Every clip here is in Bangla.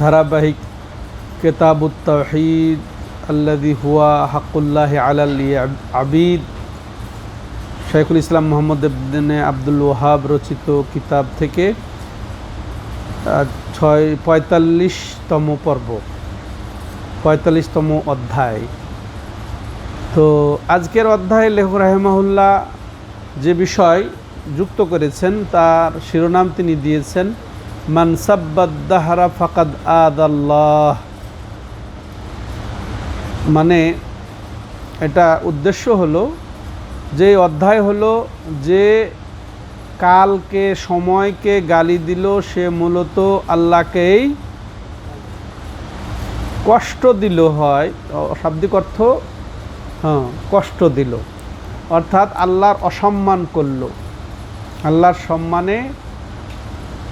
ধারাবাহিক কেতাবুত তহিদ আল্লাদি হুয়া হাকুল্লাহ আলাল আবিদ শাইখুল ইসলাম মোহাম্মদ ইবনে আব্দুল ওহাব রচিত কিতাব থেকে ছয়, পঁয়তাল্লিশতম পর্ব, পঁয়তাল্লিশতম অধ্যায়। তো আজকের অধ্যায়ে লেখক রাহেমাহুল্লাহ যে বিষয় যুক্ত করেছেন, তার শিরোনাম তিনি দিয়েছেন মানসাব্বাদ্দাহারা ফাকাদ আদ আল্লাহ মানে এটা উদ্দেশ্য হলো, যে অধ্যায় হলো যে কালকে সময়কে গালি দিল সে মূলত আল্লাহকেই কষ্ট দিল হয় শাব্দিক অর্থ হ্যাঁ কষ্ট দিল। অর্থাৎ আল্লাহর অসম্মান করল। আল্লাহর সম্মানে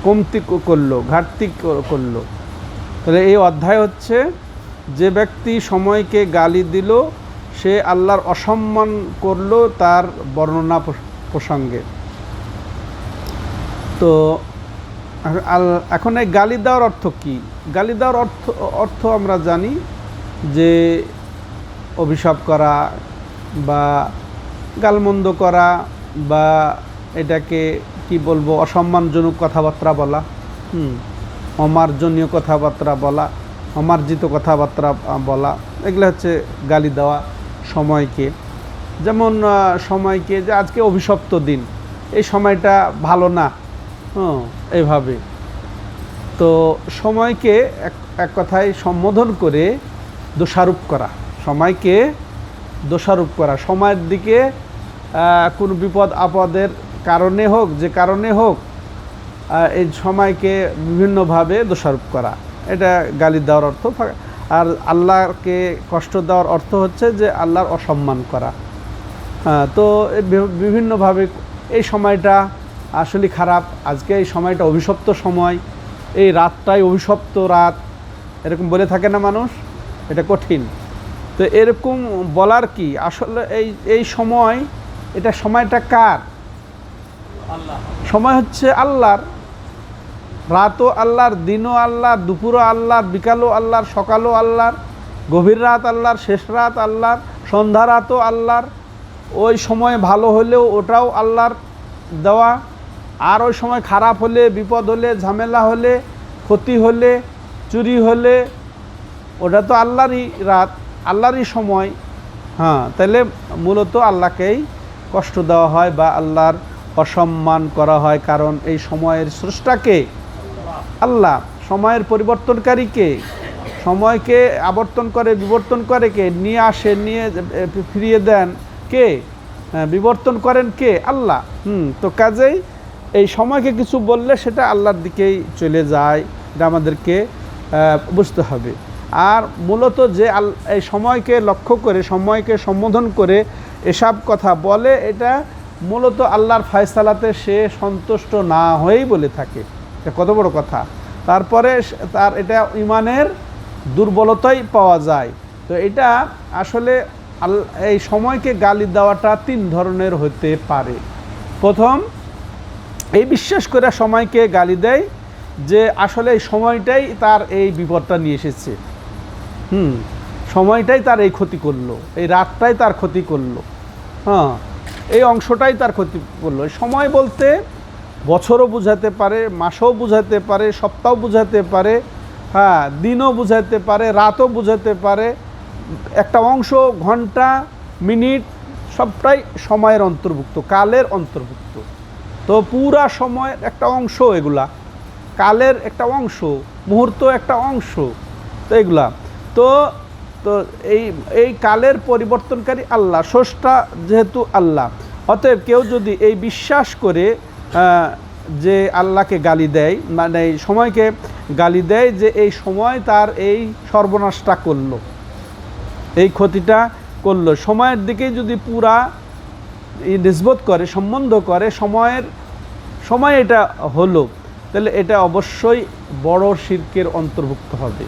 কমতি করল, ঘাটতি করল। তাহলে এই অধ্যায় হচ্ছে, যে ব্যক্তি সময়কে গালি দিল, সে আল্লাহর অসম্মান করল তার বর্ণনা প্রসঙ্গে। তো এখন এই গালি দেওয়ার অর্থ কী? গালি দেওয়ার অর্থ অর্থ আমরা জানি যে অভিশাপ করা বা গালমন্দ করা বা এটাকে কি বলব, অসম্মানজনক কথাবার্তা বলা, হুম, অমার্জনীয় কথাবার্তা বলা, অমার্জিত কথাবার্তা বলা, এগুলো হচ্ছে গালি দেওয়া সময়কে। যেমন সময়কে যে আজকে অভিশপ্ত দিন, এই সময়টা ভালো না, হুম এইভাবে তো সময়কে এক এক কথায় সম্বোধন করে দোষারোপ করা, সময়কে দোষারোপ করা, সময়ের দিকে কোনো বিপদ আপদের কারণে হোক, যে কারণে হোক এই সময়কে বিভিন্নভাবে দোষারোপ করা। এটা গালি দেওয়ার অর্থ আর আল্লাহকে কষ্ট দেওয়ার অর্থ হচ্ছে যে আল্লাহর অসম্মান করা। তো বিভিন্নভাবে এই সময়টা আসলে খারাপ। আজকে এই সময়টা অভিশপ্ত সময়। এই রাতটাই অভিশপ্ত রাত। এরকম বলে থাকে না মানুষ? এটা কঠিন। তো এরকম বলার কি? আসলে এই এই সময়, এটা সময়টা কার? সময় হচ্ছে আল্লাহর। রাতও আল্লাহর, দিনও আল্লাহর, দুপুরও আল্লাহর, বিকালও আল্লাহর, সকালও আল্লাহর, গভীর রাত আল্লাহর, শেষ রাত আল্লাহর, সন্ধ্যা রাতও আল্লাহর। ওই সময় ভালো হলেও ওটাও আল্লাহর দেওয়া। আর ওই সময় খারাপ হলে, বিপদ হলে, ঝামেলা হলে, ক্ষতি হলে, চুরি হলে, ওটা তো আল্লাহরই রাত, আল্লাহরই সময়। হ্যাঁ তাহলে মূলত আল্লাহকেই কষ্ট দেওয়া হয় বা আল্লাহর অসম্মান করা হয়, কারণ এই সময়ের স্রষ্টাকে, আল্লাহ সময়ের পরিবর্তনকারীকে, সময়কে আবর্তন করে, বিবর্তন করে কে? নিয়ে আসে নিয়ে ফিরিয়ে দেন কে? বিবর্তন করেন কে? আল্লাহ। হুম, তো কাজেই এই সময়কে কিছু বললে সেটা আল্লাহর দিকেই চলে যায়, এটা আমাদেরকে বুঝতে হবে। আর মূলত যে এই সময়কে লক্ষ্য করে, সময়কে সম্বোধন করে এসব কথা বলে, এটা মূলত আল্লাহর ফায়সালাতে সে সন্তুষ্ট না হয়েই বলে থাকে। কত বড় কথা। তারপরে তার এটা ইমানের দুর্বলতাই পাওয়া যায়। তো এটা আসলে এই সময়কে গালি দেওয়াটা তিন ধরনের হতে পারে। প্রথম, এই বিশ্বাস করে সময়কে গালি দেয় যে আসলে এই সময়টাই তার এই বিপদটা নিয়ে এসেছে। হুম, সময়টাই তার এই ক্ষতি করল, এই রাতটাই তার ক্ষতি করল। হ্যাঁ এই অংশটাই তার ক্ষতি করল। সময় বলতে বছরও বুঝাতে পারে, মাসও বুঝাতে পারে সপ্তাহ বুঝাতে পারে হ্যাঁ দিনও বুঝাতে পারে, রাতও বুঝাতে পারে। একটা অংশ, ঘণ্টা, মিনিট, সবটাই সময়ের অন্তর্ভুক্ত, কালের অন্তর্ভুক্ত। তো পুরা সময়ের একটা অংশ এগুলা, কালের একটা অংশ, মুহূর্ত একটা অংশ, তো এগুলা। তো তো এই এই কালের পরিবর্তনকারী আল্লাহ, স্রষ্টা যেহেতু আল্লাহ অতএব কেউ যদি এই বিশ্বাস করে যে আল্লাহকে গালি দেয় মানে সময়কে গালি দেয় যে এই সময় তার এই সর্বনাশটা করল, এই ক্ষতিটা করল। সময়ের দিকেই যদি পুরা নিসবত করে, সম্বন্ধ করে, সময়ের, সময় এটা হলো, তাহলে এটা অবশ্যই বড় শির্কের অন্তর্ভুক্ত হবে।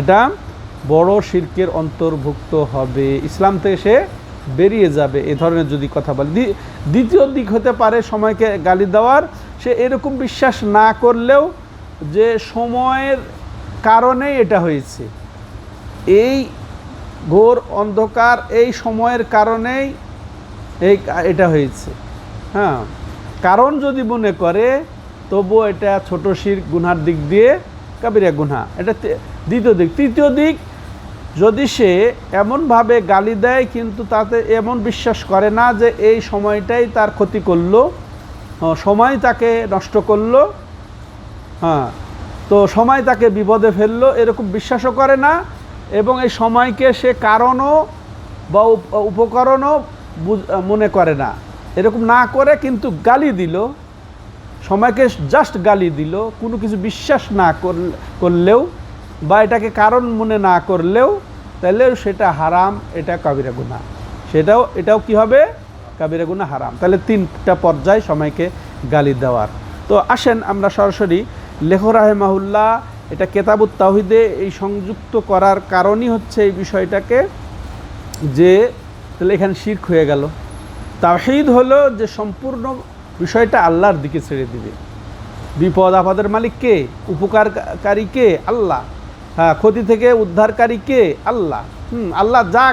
এটা বড় শির্কের অন্তর্ভুক্ত হবে। ইসলাম থেকে সে বেরিয়ে যাবে, এ ধরনের যদি কথা বলে। দ্বিতীয় দিক হতে পারে সময়কে গালি দেওয়ার। সে এরকম বিশ্বাস না করলেও যে সময়ের কারণেই এটা হয়েছে। এই ঘোর অন্ধকার এই সময়ের কারণেই এই এটা হয়েছে। হ্যাঁ কারণ যদি মনে করে তবু এটা ছোট শির, গুনহার দিক দিয়ে, কাবিরা গুনহা। এটা দ্বিতীয় দিক। তৃতীয় দিক যদি সে এমনভাবে গালি দেয়, কিন্তু তাতে এমন বিশ্বাস করে না যে এই সময়টাই তার ক্ষতি করল সময় তাকে নষ্ট করল হ্যাঁ তো সময় তাকে বিপদে ফেলল, এরকম বিশ্বাসও করে না এবং এই সময়কে সে কারণও বা উপকরণও মনে করে না। এরকম না করে কিন্তু গালি দিল, সময়কে জাস্ট গালি দিল, কোনো কিছু বিশ্বাস না করল- করলেও বা এটাকে কারণ মনে না করলেও তাহলে সেটা হারাম, এটা কাবিরা গুণা সেটাও, এটাও কি হবে? কাবিরা গুণা হারাম। তাহলে তিনটা পর্যায় সময়কে গালি দেওয়ার। তো আসেন আমরা সরাসরি লেখ রাহেমাহুল্লাহ, এটা কেতাবুত তাহিদে এই সংযুক্ত করার কারণই হচ্ছে এই বিষয়টাকে যে তাহলে এখানে শির্ক হয়ে গেল। তাহিদ হলো যে সম্পূর্ণ বিষয়টা আল্লাহর দিকে ছেড়ে দিবে। বিপদ আপদের মালিক কে? উপকারকারী কে? আল্লাহ। ক্ষতি থেকে উদ্ধারকারী কে? আল্লাহ। হুম আল্লাহ যা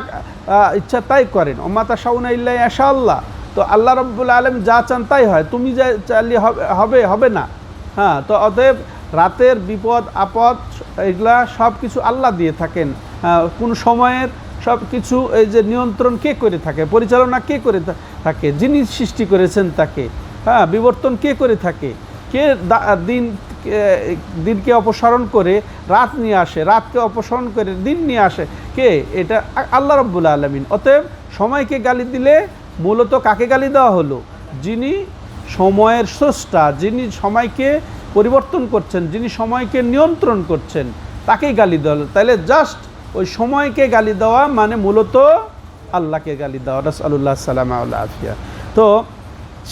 ইচ্ছা তাই করেন। অমাতা শাউনা ইল্লা আশা আল্লাহ তো আল্লাহ রব্বুল আলম যা চান তাই হয় তুমি যা চাইলে হবে হবে না। হ্যাঁ তো অতএব রাতের বিপদ আপদ এগুলা সব কিছু আল্লাহ দিয়ে থাকেন। হ্যাঁ, কোন সময়ের সব কিছু এই যে নিয়ন্ত্রণ কে করে থাকে পরিচালনা কে করে থাকে যিনি সৃষ্টি করেছেন তাকে। হ্যাঁ বিবর্তন কে করে থাকে? কে দিন দিনকে অপসারণ করে, রাত নিয়ে আসে, রাতকে অপসারণ করে, দিন নিয়ে আসে। কে? এটা আল্লাহ রব্বুল আলমিন। অতএব সময়কে গালি দিলে মূলত কাকে গালি দেওয়া হলো? যিনি সময়ের স্রষ্টা, যিনি সময়কে পরিবর্তন করছেন, যিনি সময়কে নিয়ন্ত্রণ করছেন, তাকেই গালি দেওয়া হলো। তাহলে জাস্ট ওই সময়কে গালি দেওয়া মানে মূলত আল্লাহকে গালি দেওয়া। রসআল্লাহ সালাম আফিয়া তো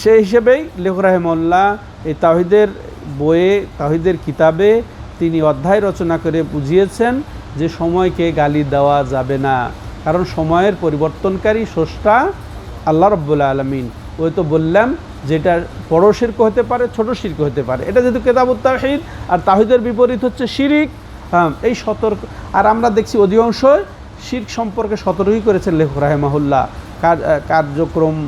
সেই হিসেবেই লেখ রাহেমল্লা এই তাহিদের বইয়ে, তাহিদের কিতাবে তিনি অধ্যায় রচনা করে বুঝিয়েছেন যে সময়কে গালি দেওয়া যাবে না। কারণ সময়ের পরিবর্তনকারী স্রষ্টা আল্লাহ রব্বুল আলমিন। ওই তো বললাম, যেটা বড় শির্ক হতে পারে, ছোট শির্ক হতে পারে। এটা যেহেতু কেতাবুত তাহিদ আর তাহিদের বিপরীত হচ্ছে শিরিক। হ্যাঁ এই সতর্ক, আর আমরা দেখছি অধিকাংশ শির্ক সম্পর্কে সতর্কই করেছেন লেখক রাহেমাহুল্লাহ। কার- কার্যক্রম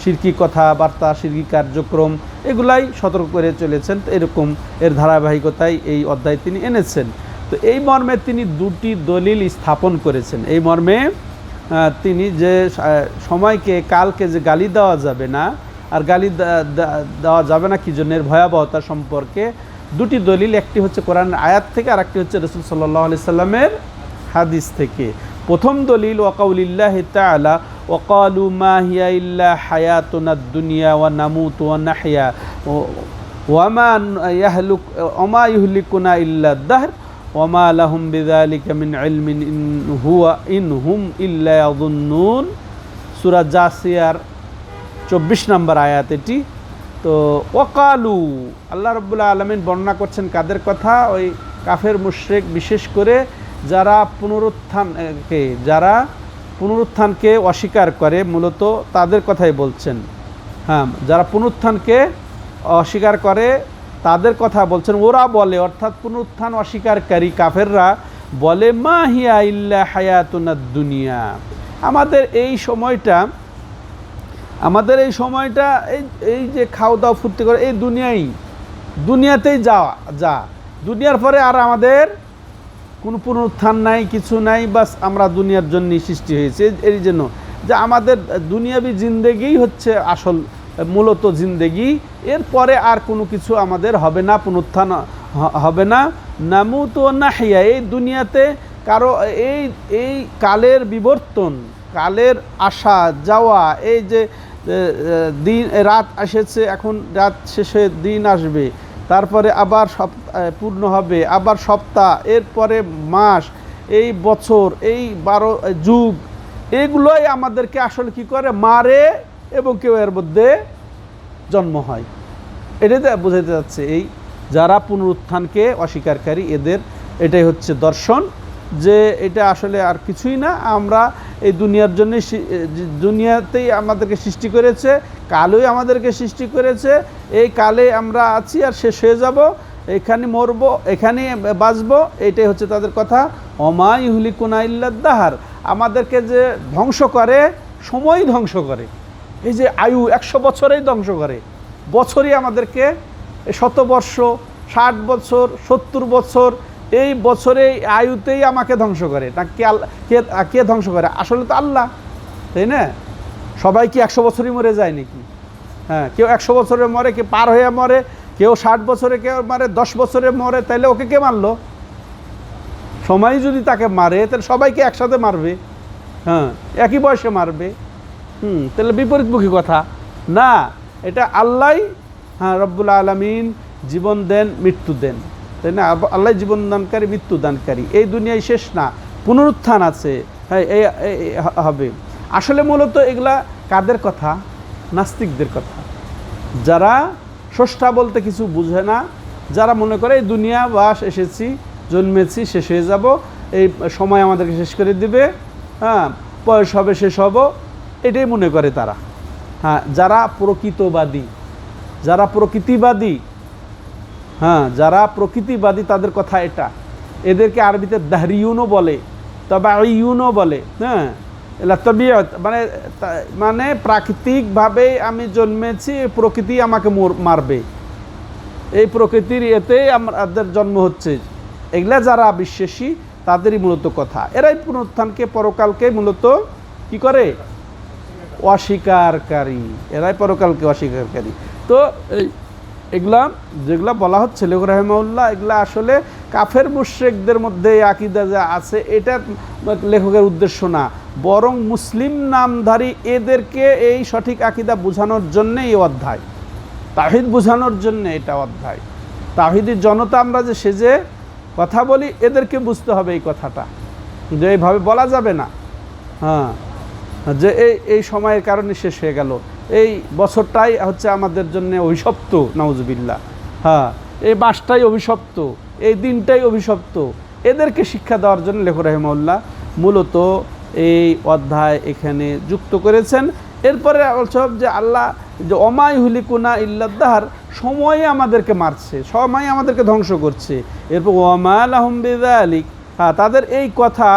শিরকি কথাবার্তা শিরকি কার্যক্রম, এগুলাই সতর্ক করে চলেছেন। এরকম এর ধারাবাহিকতায় এই অধ্যায় তিনি এনেছেন। তো এই মর্মে তিনি দুটি দলিল স্থাপন করেছেন। এই মর্মে তিনি যে সময়কে, কালকে যে গালি দেওয়া যাবে না, আর গালি দেওয়া যাবে না কি জন্য এর ভয়াবহতা সম্পর্কে দুটি দলিল, একটি হচ্ছে কোরআন আয়াত থেকে আর একটি হচ্ছে রসুল সাল্লাহ আলি সাল্লামের হাদিস থেকে। প্রথম দলিল, ওয়াকাউলিল্লাহ তাআলা, ওয়াকালু মা হিয়া ইল্লা হায়াতুনা দুনিয়া ওয়া নামুত ওয়া নাহয়া ওয়ামা ইয়াহলুক, ওমা ইহলিকুনা ইল্লা দাহর ওয়ামা লাহুম বিযালিকা মিন ইলমিন ইন হুয়া, ইন হুম ইল্লা ইয়াযুন্নুন। সূরা জাসিয়ার চব্বিশ নম্বর আয়াত এটি। তো ওকালু আল্লাহ রব্বুল্লাহ আলমিন বর্ণনা করছেন কাদের কথা? ওই কাফের মুশরেক বিশেষ করে যারা পুনরুত্থানকে যারা পুনরুত্থানকে অস্বীকার করে, মূলত তাদের কথাই বলছেন। হ্যাঁ যারা পুনরুত্থানকে অস্বীকার করে, তাদের কথা বলছেন। ওরা বলে, অর্থাৎ পুনরুত্থান অস্বীকারী কাফেররা বলে, মা হিয়া ইল্লা হায়াতুনা দুনিয়া। আমাদের এই সময়টা, আমাদের এই সময়টা, এই এই যে খাওয়া দাওয়া ফুর্তি করে, এই দুনিয়াই, দুনিয়াতেই যাওয়া, যা। দুনিয়ার পরে আর আমাদের কোনো পুনরুত্থান নাই, কিছু নাই, বাস আমরা দুনিয়ার জন্যই সৃষ্টি হয়েছে। এর জন্য যে আমাদের দুনিয়াবি জিন্দেগিই হচ্ছে আসল, মূলত জিন্দেগি। এরপরে আর কোনো কিছু আমাদের হবে না, পুনরুত্থান হবে না। নামুত ও নাহিয়া, এই দুনিয়াতে কারও, এই এই কালের বিবর্তন, কালের আসা যাওয়া, এই যে দিন, রাত এসেছে, এখন রাত শেষে দিন আসবে। তারপরে আবার সপ পূর্ণ হবে, আবার সপ্তাহ, এরপরে মাস, এই বছর, এই বারো যুগ, এগুলোই আমাদেরকে আসলে কি করে? মারে এবং কেউ এর মধ্যে জন্ম হয়। এটাই তো বোঝাতে যাচ্ছে এই যারা পুনরুত্থানকে অস্বীকারী, এদের এটাই হচ্ছে দর্শন। যে এটা আসলে আর কিছুই না, আমরা এই দুনিয়ার জন্য দুনিয়াতেই আমাদেরকে সৃষ্টি করেছে, কালোই আমাদেরকে সৃষ্টি করেছে, এই কালে আমরা আছি আর শেষ হয়ে যাব, এখানে মরবো, এখানে বাঁচবো, এটাই হচ্ছে তাদের কথা। অমাই হুলিকুনা ইল্লাদ্দাহার আমাদেরকে যে ধ্বংস করে সময় ধ্বংস করে। এই যে আয়ু একশো বছরেই ধ্বংস করে, বছরই আমাদেরকে শতবর্ষ, ষাট বছর, সত্তর বছর এই বছরে আয়ুতেই আমাকে ধ্বংস করে। না কে কে কে ধ্বংস করে? আসলে তো আল্লাহ, তাই না? সবাই কি একশো বছরই মরে যায় নাকি? হ্যাঁ কেউ একশো বছরে মরে কে পার হয়ে মরে, কেউ ষাট বছরে, কেউ মারে দশ বছরে মরে তাহলে ওকে কে মারলো? সময় যদি তাকে মারে, তাহলে সবাইকে একসাথে মারবে? হ্যাঁ একই বয়সে মারবে? হুম, তাহলে বিপরীতমুখী কথা। না, এটা আল্লাহ হ্যাঁ রব্বুল আলমিন জীবন দেন, মৃত্যু দেন। তাই না? আল্লাহ জীবন দানকারী, মৃত্যু দানকারী। এই দুনিয়ায় শেষ না। পুনরুত্থান আছে। হ্যাঁ এই হবে। আসলে মূলত এগুলা কাদের কথা? নাস্তিকদের কথা। যারা স্রষ্টা বলতে কিছু বুঝে না, যারা মনে করে, এই দুনিয়া, বাস, এসেছি, জন্মেছি, শেষ হয়ে যাব, এই সময় আমাদেরকে শেষ করে দিবে হ্যাঁ বয়স হবে, শেষ হব, এটাই মনে করে তারা। হ্যাঁ যারা প্রকৃতবাদী, যারা প্রকৃতিবাদী হ্যাঁ যারা প্রকৃতিবাদী তাদের কথা এটা। এদেরকে আরবিতে দাহরিউনও বলে তবে ইউনও বলে হ্যাঁ তবিয়ত মানে মানে প্রাকৃতিকভাবেই আমি জন্মেছি প্রকৃতি আমাকে মোর- মারবে। এই প্রকৃতির এতেই আমাদের জন্ম হচ্ছে। এগুলা যারা বিশ্বাসী, তাদেরই মূলত কথা। এরাই পুনরুত্থানকে, পরকালকে মূলত কি করে? অস্বীকারী। এরাই পরকালকে অস্বীকারী। তো এই এগুলা যেগুলা বলা হচ্ছে লেখ রহমাউল্লাহ এগুলা আসলে কাফের মুশ্রেকদের মধ্যে আকিদা যা আছে, এটা লেখকের উদ্দেশ্য না। বরং মুসলিম নামধারী এদেরকে এই সঠিক আকিদা বোঝানোর জন্য এই অধ্যায়। তাহিদ বোঝানোর জন্য এটা অধ্যায়। তাহিদের জনতা আমরা যে সেজে কথা বলি, এদেরকে বুঝতে হবে এই কথাটা। যে এইভাবে বলা যাবে না। হ্যাঁ যে এই এই সময়ের কারণে শেষ হয়ে গেল। এই বছরটাই হচ্ছে আমাদের জন্য অভিশপ্ত নওজবিল্লা হ্যাঁ এই মাসটাই অভিশপ্ত, এই দিনটাই অভিশপ্ত। এদেরকে শিক্ষা দেওয়ার জন্য লেখ রহমউল্লাহ মূলত এই অধ্যায় এখানে যুক্ত করেছেন। এরপরে সব যে আল্লাহ যে অমাই হুলিকুনা ইল্লাদ্দাহার, সময়ে আমাদেরকে মারছে, সময় আমাদেরকে ধ্বংস করছে। এরপর ওমাল আহমদিদা আলিক হ্যাঁ তাদের এই কথা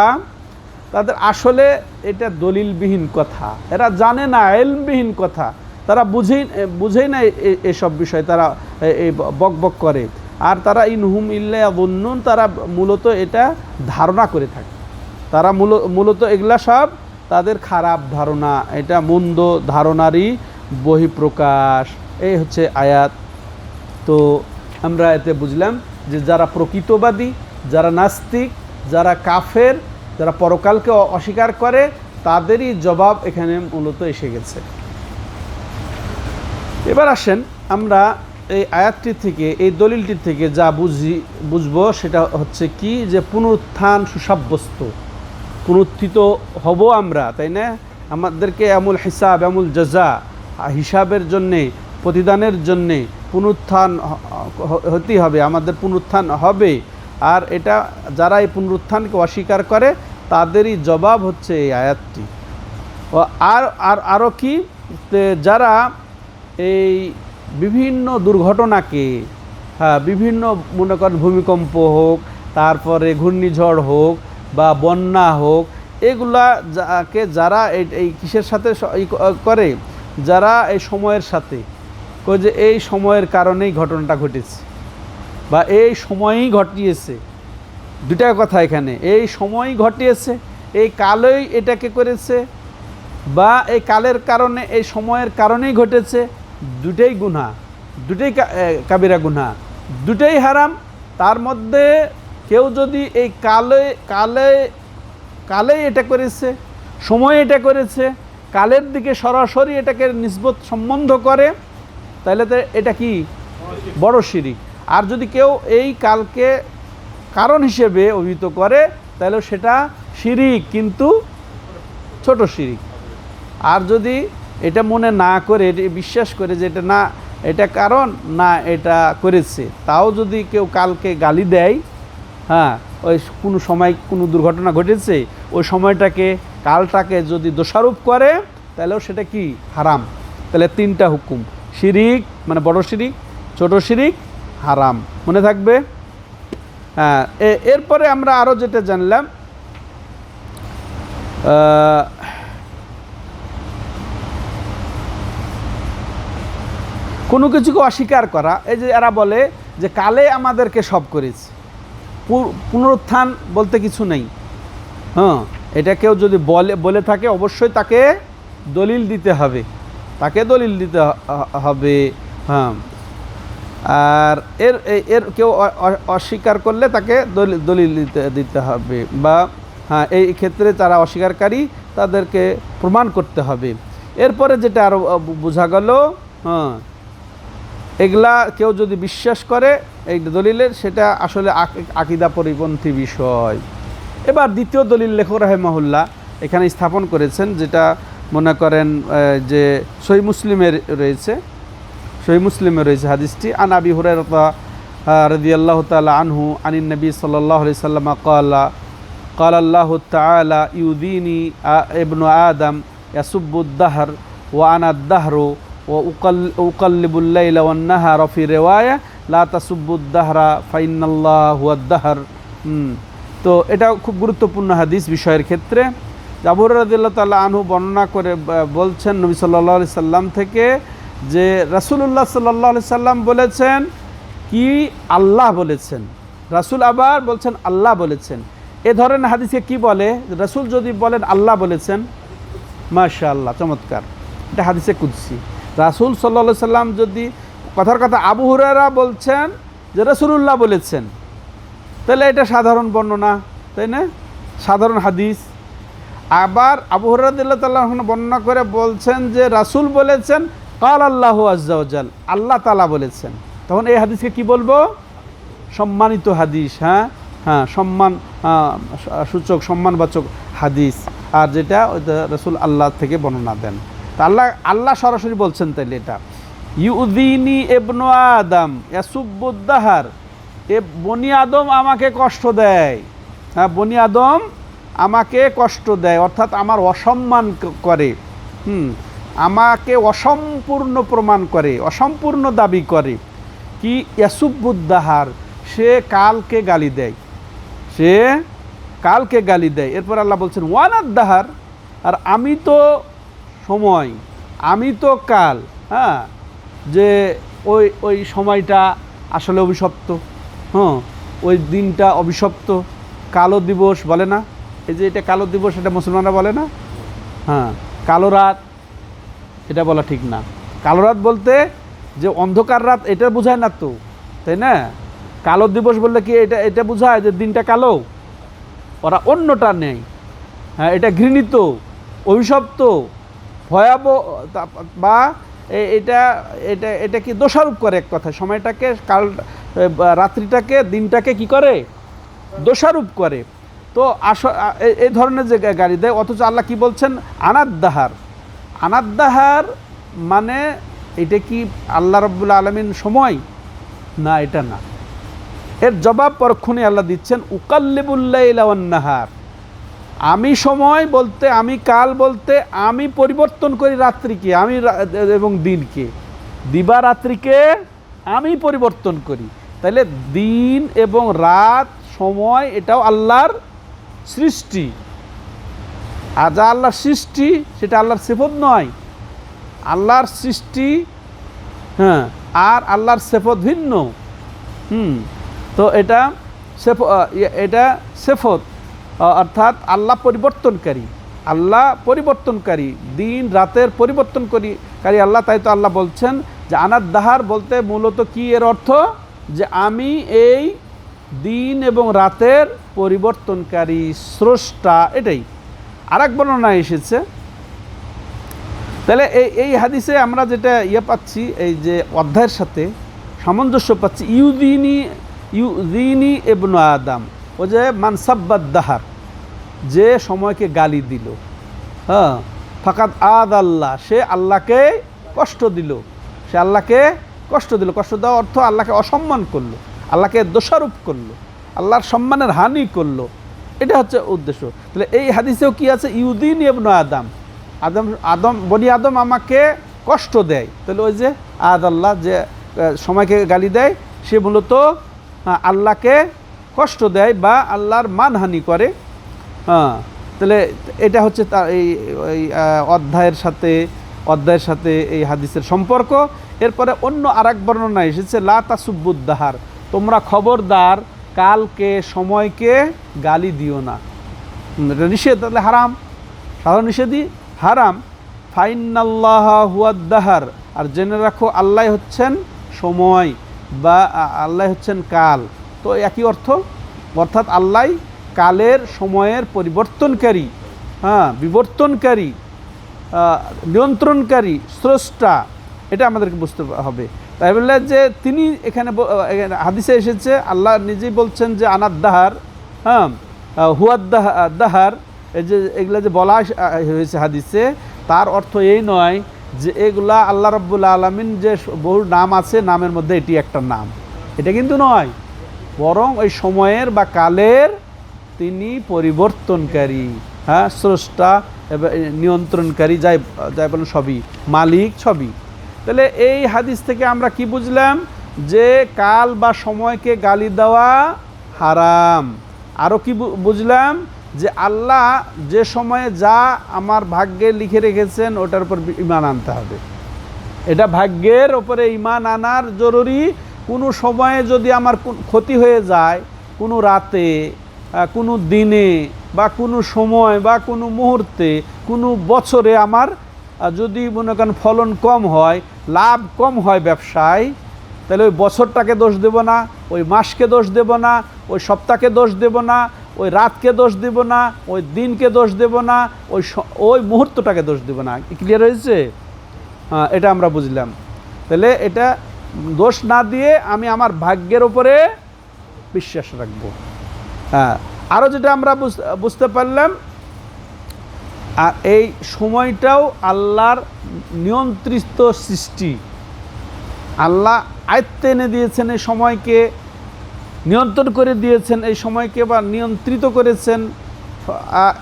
তাদের আসলে এটা দলিলবিহীন কথা। এরা জানে না, এলমবিহীন কথা। তারা বুঝেই বুঝেই না এসব বিষয়, তারা এই বক বক করে। আর তারা ইনহুম ইল্লা তারা মূলত এটা ধারণা করে থাকে। তারা মূল, মূলত এগুলা সব তাদের খারাপ ধারণা, এটা মন্দ ধারণারই বহিঃপ্রকাশ। এই হচ্ছে আয়াত। তো আমরা এতে বুঝলাম যে যারা প্রকৃতবাদী, যারা নাস্তিক, যারা কাফের যারা পরকালকে অস্বীকার করে, তাদেরই জবাব এখানে মূলত এসে গেছে। এবার আসেন আমরা এই আয়াতটি থেকে, এই দলিলটি থেকে যা বুঝি, বুঝব সেটা হচ্ছে কি যে পুনরুত্থান সুসাব্যস্ত। পুনরুত্থিত হব আমরা, তাই না? আমাদেরকে আমুল হিসাব আমুল জাজা, হিসাবের জন্যে, প্রতিদানের জন্যে পুনরুত্থান হতেই হবে, আমাদের পুনরুত্থান হবে। আর এটা যারা এই পুনরুত্থানকে অস্বীকার করে, তাদেরই জবাব হচ্ছে এই আয়াতটি। ও আর আর আরও কি? যারা এই বিভিন্ন দুর্ঘটনাকে হ্যাঁ বিভিন্ন মনে করেন ভূমিকম্প হোক, তারপরে ঘূর্ণিঝড় হোক বা বন্যা হোক, এগুলা যাকে, যারা এই কিসের সাথে করে? যারা এই সময়ের সাথে যে এই সময়ের কারণেই ঘটনাটা ঘটেছে। বা এই সময়ই ঘটিয়েছে। দুটা কথা এখানে। এই সময়ই ঘটিয়েছে, এই কালই এটাকে করেছে বা এই কালের কারণে, এই সময়ের কারণেই ঘটেছে দুটেই গুনাহ দুটেই কাবিরা গুনাহ দুটেই হারাম। তার মধ্যে কেউ যদি এই কালে কালে কালে এটা করেছে, সময় এটা করেছে, কালের দিকে সরাসরি এটাকে নিসবত সম্বন্ধ করে তাহলে তো, এটা কি? বড় শিরিক। আর যদি কেউ এই কালকে কারণ হিসেবে অভিহিত করে, তাহলে সেটা শিরিক, কিন্তু ছোট শিরিক। আর যদি এটা মনে না করে বিশ্বাস করে যে এটা না, এটা কারণ, না, এটা করেছে, তাও যদি কেউ কালকে গালি দেয় হ্যাঁ ওই কোনো সময় কোনো দুর্ঘটনা ঘটেছে, ওই সময়টাকে, কালটাকে যদি দোষারোপ করে, তাহলেও সেটা কি? হারাম। তাহলে তিনটা হুকুম। শিরিক মানে বড় শিরিক, ছোট শিরিক হারাম। মনে থাকবে? হ্যাঁ এরপরে আমরা আরও যেটা জানলাম কোনো কিছুকে অস্বীকার করা। এই যে এরা বলে যে কালে আমাদেরকে সব করেছে। পুনরুত্থান বলতে কিছু নেই। হ্যাঁ এটা কেউ যদি বলে বলে থাকে অবশ্যই তাকে দলিল দিতে হবে। তাকে দলিল দিতে হবে। হ্যাঁ। আর এর এর কেউ অস্বীকার করলে তাকে দলিল দিতে হবে বা হ্যাঁ এই ক্ষেত্রে তারা অস্বীকারী তাদেরকে প্রমাণ করতে হবে। এরপরে যেটা আরও বোঝা গেল হ্যাঁ এগুলা কেউ যদি বিশ্বাস করে এই দলিলের, সেটা আসলে আক- আকিদা পরিপন্থী বিষয়। এবার দ্বিতীয় দলিল লেখক রাহেমাহুল্লাহ এখানে স্থাপন করেছেন, যেটা মনে করেন যে সই মুসলিমের রয়েছে। সহি মুসলিমে রয়েছে হাদিসটি আন আবি হুরায়রা রাদিয়াল্লাহু তাআলা আনহু আনিন নবী সাল্লাল্লাহু আলাইহি সাল্লাম ক্বালা قال الله تعالى يؤذيني آ- ابن آدم يسب الدهر وأنا الدهر وأقلب الليل والنهار في رواية لا تسب الدهر فإن الله هو الدهر হুম, তো এটা খুব গুরুত্বপূর্ণ হাদিস বিষয়ের ক্ষেত্রে জাবুর রাদিল্লাহ তাল্লাহ আনহু বর্ণনা করে বা- বলছেন নবী সাল্লাহ আলি সাল্লাম থেকে যে রাসূলুল্লাহ সাল্লাহ আলি সাল্লাম বলেছেন, কি আল্লাহ বলেছেন? রাসূল আবার বলছেন, আল্লাহ বলেছেন। এ ধরনের হাদিসে কি বলে? রাসূল যদি বলেন, আল্লাহ বলেছেন মাশা আল্লাহ চমৎকার। এটা হাদিসে কুদ্সি। রাসূল সাল্লাহ সাল্লাম যদি কথার কথা আবু হুরায়রা বলছেন যে রাসূলুল্লাহ বলেছেন, তাহলে এটা সাধারণ বর্ণনা, তাই না? সাধারণ হাদিস। আবার আবু হরাদুল্লাহ তাল্লাহ বর্ণনা করে বলছেন যে রাসূল বলেছেন কাল আল্লাহ আজ্জাউজাল আল্লাহ তালা বলেছেন। তখন এই হাদিসকে কি বলব? সম্মানিত হাদিস হ্যাঁ? হ্যাঁ সম্মান সূচক, সম্মানবাচক হাদিস। আর যেটা রসুল আল্লাহ থেকে বর্ণনা দেন। তা আল্লাহ আল্লাহ সরাসরি বলছেন তাইলে এটা। ইউদিনী এবনু আদম ইয়াসুবুদ্দাহার এ বনি আদম আমাকে কষ্ট দেয়। হ্যাঁ বনি আদম আমাকে কষ্ট দেয়, অর্থাৎ আমার অসম্মান করে। হুম আমাকে অসম্পূর্ণ প্রমাণ করে, অসম্পূর্ণ দাবি করে কি ইয়াসুবুদ্দাহার, সে কালকে গালি দেয়। সে কালকে গালি দেয়। এরপর আল্লাহ বলছেন, ওয়ানাদ্দাহার, আর আমি তো সময়, আমি তো কাল হ্যাঁ যে ওই ওই সময়টা আসলে অভিশপ্ত হ্যাঁ ওই দিনটা অভিশপ্ত, কালো দিবস বলে না? এই যে এটা কালো দিবস, এটা মুসলমানরা বলে না? হ্যাঁ কালো রাত এটা বলা ঠিক না। কালো রাত বলতে যে অন্ধকার রাত, এটা বোঝায় না তো, তাই না? কালো দিবস বললে কি এটা এটা বোঝায় যে দিনটা কালো? ওরা অন্যটা নেই। হ্যাঁ এটা ঘৃণিত, অভিশপ্ত, ভয়াবহ বা এটা এটা এটা কি দোষারোপ করে এক কথা সময়টাকে, কাল রাত্রিটাকে, দিনটাকে কি করে? দোষারোপ করে। তো আস এই ধরনের যে গাড়ি দেয়, অথচ আল্লাহ কি বলছেন? আনাদ্দাহার। আনাদ্দাহার মানে এটা কি আল্লাহ রব্বুল আলমিন সময়? না, এটা না। এর জবাব পরক্ষণে আল্লাহ দিচ্ছেন উকাল্লিবুল্লাহার আমি সময় বলতে, আমি কাল বলতে, আমি পরিবর্তন করি রাত্রিকে, আমি এবং দিনকে। দিবা রাত্রিকে আমি পরিবর্তন করি। তাহলে দিন এবং রাত সময় এটাও আল্লাহর সৃষ্টি। আর যা আল্লাহর সৃষ্টি সেটা আল্লাহর সেফত নয়। আল্লাহর সৃষ্টি হ্যাঁ আর আল্লাহর সেফত ভিন্ন। হুম তো এটা সেফ ইয়ে, এটা সেফত অর্থাৎ আল্লাহ পরিবর্তনকারী। আল্লাহ পরিবর্তনকারী দিন রাতের পরিবর্তনকারী আল্লাহ তাই তো আল্লাহ বলছেন যে আনার দাহার বলতে মূলত কি এর অর্থ? যে আমি এই দিন এবং রাতের পরিবর্তনকারী স্রষ্টা এটাই। আর এক বর্ণনা এসেছে। তাহলে এই এই হাদিসে আমরা যেটা ইয়ে পাচ্ছি, এই যে অধ্যায়ের সাথে সামঞ্জস্য পাচ্ছি, ইউদিনী ইউদিনী এবনু আদাম, ও যে মানসাব্বাদ দাহার, যে সময়কে গালি দিল। হ্যাঁ ফাকাত আদ আল্লাহ সে আল্লাহকে কষ্ট দিল। সে আল্লাহকে কষ্ট দিল। কষ্ট দেওয়া অর্থ আল্লাহকে অসম্মান করল। আল্লাহকে দোষারোপ করল। আল্লাহর সম্মানের হানি করল। এটা হচ্ছে উদ্দেশ্য। তাহলে এই হাদিসেও কি আছে? ইউদিন এবন আদাম। আদম আদম, বনি আদম আমাকে কষ্ট দেয়। তাহলে ওই যে আদ আল্লাহ যে সময়কে গালি দেয়, সে মূলত আল্লাহকে কষ্ট দেয় বা আল্লাহর মানহানি করে। হ্যাঁ তাহলে এটা হচ্ছে তার এই অধ্যায়ের সাথে অধ্যায়ের সাথে এই হাদিসের সম্পর্ক। এরপরে অন্য আরেক বর্ণনা এসেছে, লা তাসুব্বুদ্দাহার তোমরা খবরদার কালকে সময়কে গালি দিও না। এটা নিষেধ, তাহলে হারাম। সাধারণ নিষেধই, হারাম। ফাইনাল্লাহ হুয়াদ্দাহার আর জেনে রাখো, আল্লাহ হচ্ছেন সময় বা আল্লাহ হচ্ছেন কাল। তো একই অর্থ, অর্থাৎ আল্লাহ কালের সময়ের পরিবর্তনকারী হ্যাঁ বিবর্তনকারী নিয়ন্ত্রণকারী, স্রষ্টা। এটা আমাদেরকে বুঝতে হবে। তাই বললে যে তিনি এখানে হাদিসে এসেছে, আল্লাহ নিজেই বলছেন যে আনাদ দাহার হ্যাঁ হুয়াদ দাহার, এই যে এগুলো যে বলা হয়েছে হাদিসে, তার অর্থ এই নয় যে এগুলা আল্লাহ রব্বুল আলমিন যে বহু নাম আছে, নামের মধ্যে এটি একটা নাম। এটা কিন্তু নয়, বরং ওই সময়ের বা কালের তিনি পরিবর্তনকারী হ্যাঁ স্রষ্টা নিয়ন্ত্রণকারী, যাই যাই বলেন সবই, মালিক সবই। তাহলে এই হাদিস থেকে আমরা কি বুঝলাম? যে কাল বা সময়কে গালি দেওয়া হারাম। আরও কি বুঝলাম? যে আল্লাহ যে সময়ে যা আমার ভাগ্যে লিখে রেখেছেন, ওটার উপর ইমান আনতে হবে। এটা ভাগ্যের ওপরে ইমান আনার জরুরি। কোনো সময়ে যদি আমার ক্ষতি হয়ে যায়, কোনো রাতে কোনো দিনে, বা কোনো সময়, বা কোনো মুহূর্তে, কোনো বছরে আমার যদি মনে করেন ফলন কম হয় লাভ কম হয় ব্যবসায় তাহলে ওই বছরটাকে দোষ দেব না ওই মাসকে দোষ দেব না ওই সপ্তাহকে দোষ দেব না ওই রাতকে দোষ দেব না ওই দিনকে দোষ দেব না ওই ওই মুহূর্তটাকে দোষ দেব না। ক্লিয়ার হয়েছে? হ্যাঁ, এটা আমরা বুঝলাম। তাহলে এটা দোষ না দিয়ে আমি আমার ভাগ্যের উপরে বিশ্বাস রাখব। হ্যাঁ আরও যেটা আমরা বুঝ- বুঝতে পারলাম আর এই সময়টাও আল্লাহর নিয়ন্ত্রিত সৃষ্টি। আল্লাহ আয়ত্তে এনে দিয়েছেন এই সময়কে, নিয়ন্ত্রণ করে দিয়েছেন এই সময়কে বা নিয়ন্ত্রিত করেছেন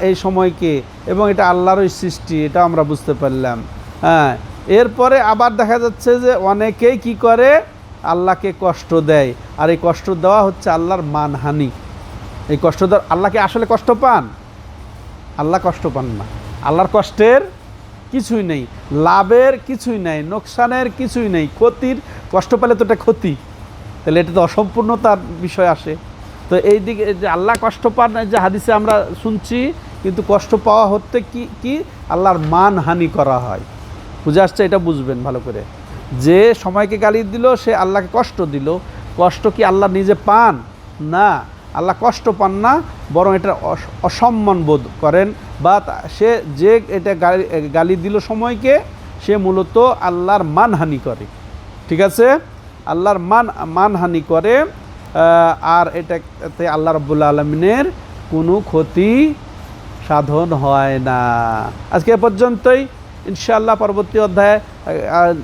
এই সময়কে এবং এটা আল্লাহরই সৃষ্টি, এটা আমরা বুঝতে পারলাম। হ্যাঁ এরপরে আবার দেখা যাচ্ছে যে অনেকেই কি করে? আল্লাহকে কষ্ট দেয়। আর এই কষ্ট দেওয়া হচ্ছে আল্লাহর মানহানি। এই কষ্ট দেওয়া আল্লাহকে আসলে কষ্ট পান? আল্লাহ কষ্ট পান না। আল্লাহর কষ্টের কিছুই নেই, লাভের কিছুই নেই, নোকসানের কিছুই নেই, ক্ষতির, কষ্ট পেলে তো এটা ক্ষতি। তাহলে এটা তো অসম্পূর্ণতার বিষয় আসে। তো এই দিকে যে আল্লাহ কষ্ট পান যে হাদিসে আমরা শুনছি, কিন্তু কষ্ট পাওয়া হতে কি কি? আল্লাহর মান হানি করা হয়। বুঝে আসছে? এটা বুঝবেন ভালো করে। যে সময়কে গালি দিল, সে আল্লাহকে কষ্ট দিল। কষ্ট কি আল্লাহ নিজে পান? না। আল্লাহ কষ্ট পান না, বরং এটা অস- অসম্মান বোধ করেন। বা সে যে এটা গালি গালি দিল সময়কে, সে মূলত আল্লাহর মানহানি করে। ঠিক আছে? আল্লাহর মান, মানহানি করে আর এটাতে আল্লাহ রব্বুল্লা আলমিনের কোনো ক্ষতি সাধন হয় না। আজকে এ পর্যন্তই। ইনশাআল্লাহ পরবর্তী অধ্যায়ে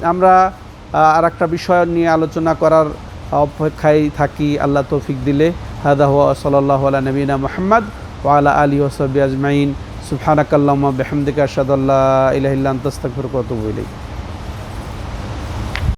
আমরা আর একটা বিষয় নিয়ে আলোচনা করার অপেক্ষায় থাকি। আল্লাহ তৌফিক দিলে। হাদা হুয়া সাল্লাহ আলা নবীনা মোহাম্মদ ওয়ালা আলী ওসবি আজমাইন। সুফানাকাল্লাম বেহমদিকা সাদাল্লাহ ইলাহিল্লাহ তস্তাকফর কত বইলেই